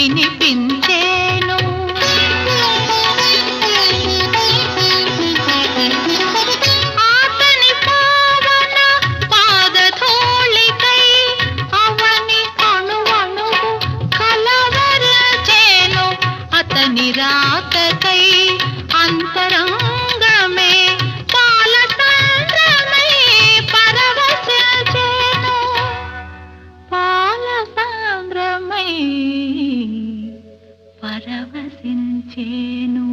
వినిపించేను. ఆతని పావన పాదధూళికై అవని అణువణువు కలవరచేను. అతని రాతకై దర్శించేను